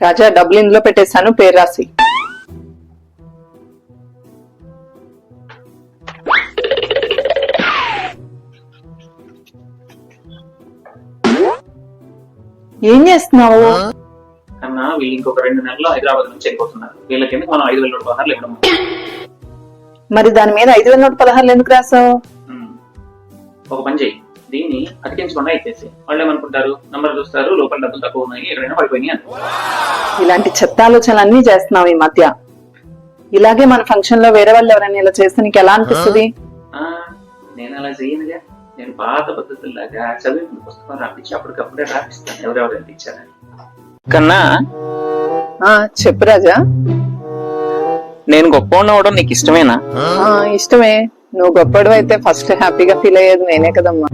రాజా డబ్బులు ఇందులో పెట్టేశాను పేరు రాసి. ఏం చేస్తున్నావు? కన్నా వీళ్ళు ఇంకొక రెండు నెలల్లో హైదరాబాద్ నుంచి వెళ్ళిపోతున్నారు. వీళ్ళకి ఎందుకు మనం ఐదు వేల నూట పదహారులు ఇవ్వడం మరి దాని మీద ఐదు వేల నూట పదహారులు ఎందుకు రాసావు. ఒక పని చేయి దీన్ని అతికించకుండా ఇచ్చేసి వాళ్ళు ఏమనుకుంటారు? నంబర్ చూస్తారు లోపల డబ్బులు తక్కువ ఉన్నాయి ఎక్కడైనా పడిపోయినాయి అని. ఇలాంటి చెత్త ఆలోచనలు అన్ని చేస్తున్నావు ఈ మధ్య. ఇలాగే మన ఫంక్షన్లో వేరే వాళ్ళు ఎవరైనా ఇలా చేస్తే నీకు ఎలా అనిపిస్తుంది? ఆ, నేను అలా చేయనుగా. నేను పాత పద్ధతుల్లాగా చదివిన పుస్తకం రాపించి అప్పటికప్పుడే రాపిస్తాను. ఎవరెవరు ఎంత ఇచ్చారని కన్నా ఆ, చెప్పు రాజా. నేను గొప్ప ఉండవడం నీకు ఇష్టమేనా? ఆ, ఇష్టమే. నువ్వు గొప్పడు అయితే ఫస్ట్ హ్యాపీగా ఫీల్ అయ్యేది నేనే కదమ్మా.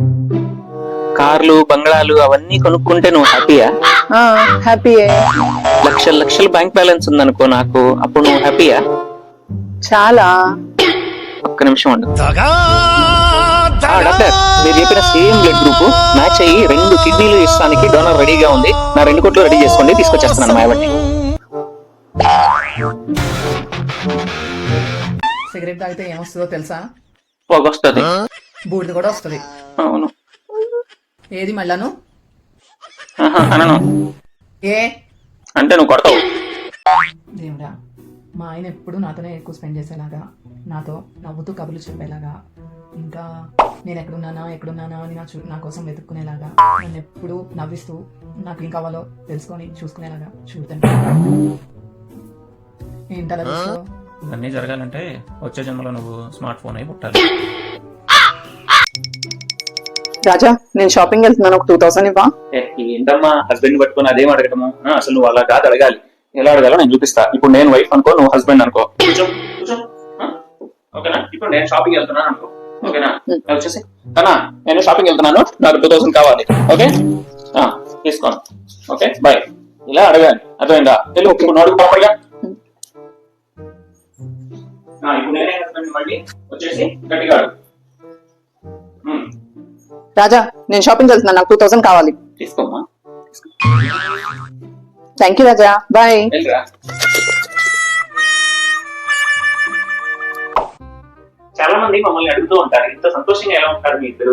కార్లు బంగ్లాలు అవన్నీ కొనుక్కుంటే నువ్వు హ్యాపీయా? ఆ, హ్యాపీయే. లక్షల లక్షల బ్యాంక్ బ్యాలెన్స్ ఉందనుకో నాకు అప్పుడు నువ్వు హ్యాపీయా? చాలా. ఒక్క నిమిషం ఉండు. డాక్టర్ మీరు చెప్పిన సేమ్ బ్లడ్ గ్రూప్ మ్యాచ్ అయ్యి రెండు కిడ్నీలు ఇస్తానికి డోనర్ రెడీగా ఉంది. నా రెండు కొట్లు రెడీ చేసుకోండి తీసుకొచ్చేస్తున్నాను మాయవట్టి సిగరెట్ తాగితే ఏమొస్తుందో తెలుసా? పొగొస్తుంది బూడిద కూడా వస్తుంది. అవును. ఏది మళ్ళాను? ఆహా, అనను. ఏ? అంటే నువ్వు కొడతావు. దేవుడా మా ఆయన ఎప్పుడు నాతోనే ఎక్కువ స్పెండ్ చేసేలాగా నాతో నవ్వుతూ కబుర్లు చెప్పేలాగా ఇంకా నేను ఎక్కడున్నానా ఎక్కడున్నానా అని నా చూ నా కోసం వెతుక్కునేలాగా నన్ను ఎప్పుడు నవ్విస్తూ నాకు ఏం కావాలో తెలుసుకొని చూసుకునేలాగా చూడండి ఏంటలా చూస్తావు ఇవన్నీ జరగాలంటే వచ్చే జన్మలో నువ్వు స్మార్ట్ ఫోన్ అయి పుట్టాలి. రాజా నేను షాపింగ్ వెళ్తున్నాను. ఒక టూ థౌసండ్ ఇవ్వా? ఏంటమ్మా? హస్బెండ్ పట్టుకొని అదేం అడగటము? అసలు నువ్వు అలా కాదు అడగాలి. ఎలా అడగాలో నేను చూపిస్తా. ఇప్పుడు నేను వైఫ్ అనుకో నువ్వు హస్బెండ్ అనుకో? ఓకేనా? ఇప్పుడు నేను షాపింగ్ వెళ్తున్నాను అనుకో. ఓకేనా? అది వచ్చేసి. అన్నా నేను షాపింగ్ వెళ్తున్నాను. నాకు టూ థౌసండ్ కావాలి. ఓకే? ఆ, తీసుకోండి ఓకే? బాయ్ ఇలా అడగాలి. అర్థమైందా? తెలుగు ఇప్పుడు నోడుకు ప్రాపర్గా ఇప్పుడు నేనే హస్బెండ్ మళ్ళీ వచ్చేసి గట్టిగా అడుగు ఉమ్, రాజా నేను షాపింగ్ వెళ్తున్నాను. నాకు టూ థౌసండ్ కావాలి. తీసుకోమ్మా. Thank you Raja. బాయ్. చాలా మంది మమ్మల్ని అడుగుతూ ఉంటారు. ఇంత సంతోషంగా ఎలా ఉంటారు మీ ఇద్దరు.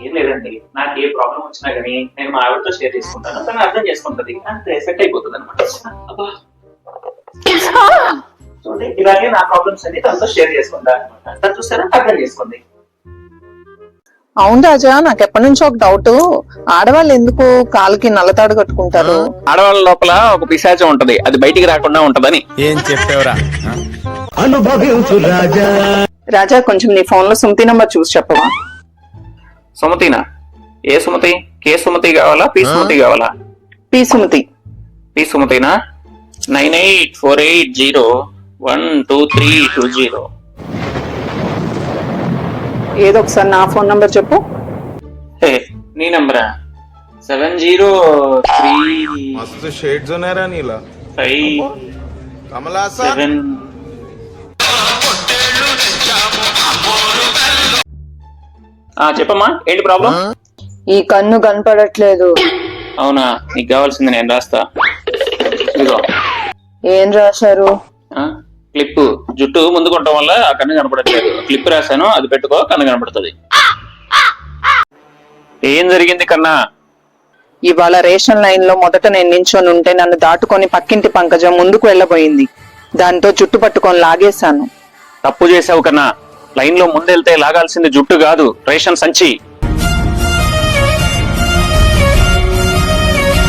ఏం లేదండి. నాకు ఏ ప్రాబ్లం వచ్చినా గానీ నేను మా ఆవిడతో షేర్ చేసుకుంటాను. తను అర్థం చేసుకుంటది. అంతే సెట్ అయిపోతుంది అనమాట చూడండి ఇలాగే నా ప్రాబ్లమ్స్ అన్ని తనతో షేర్ చేసుకుంటాను అనమాట తను చూస్తారా అర్థం చేసుకుంది. అవును రాజా నాకు ఎప్పటి నుంచో ఒక డౌట్ ఆడవాళ్ళు ఎందుకు కాలుకి నల్లతాడు కట్టుకుంటారు? ఆడవాళ్ళ లోపల ఒక పిశాచం ఉంటది. అది బయటికి రాకుండా ఉంటదని. ఏం చెప్పేవరా? రాజా. కొంచెం నీ ఫోన్లో సుమతి నంబర్ చూసి చెప్పవా? సుమతినా? ఏ సుమతి? కే సుమతి కావాలా? పి సుమతి కావాలా? P Sumathi. P సుమతినా? Nine eight four eight zero one two three two zero. ఏదో ఒకసారి నా ఫోన్ నంబర్ చెప్పు. హే నీ నంబరా? సెవెన్ జీరో త్రీ మస్తు షేడ్స్ ఉన్నారా నీలా. ఫైవ్ కమలా సెవెన్. చెప్పమ్మా ఏంటి ప్రాబ్లం? ఈ కన్ను కనపడట్లేదు. అవునా నీకు కావాల్సింది నేను రాస్తా. ఇదిగో. ఏం రాశారు? క్లిప్ జుట్టు ముందు కొట్టడం వల్ల ఆ కన్ను కనపడట్లేదు. క్లిప్ రాశాను అది పెట్టుకో కన్ను కనపడుతుంది. ఏం జరిగింది కన్నా? ఇవాళ రేషన్ లైన్లో మొదట నేను నించొని ఉంటే నన్ను దాటుకొని పక్కింటి పంకజం ముందుకు వెళ్ళబోయింది. దాంతో జుట్టు పట్టుకొని లాగేశాను. తప్పు చేసావు కన్నా. లైన్లో ముందెళ్తే లాగాల్సింది జుట్టు కాదు రేషన్ సంచి.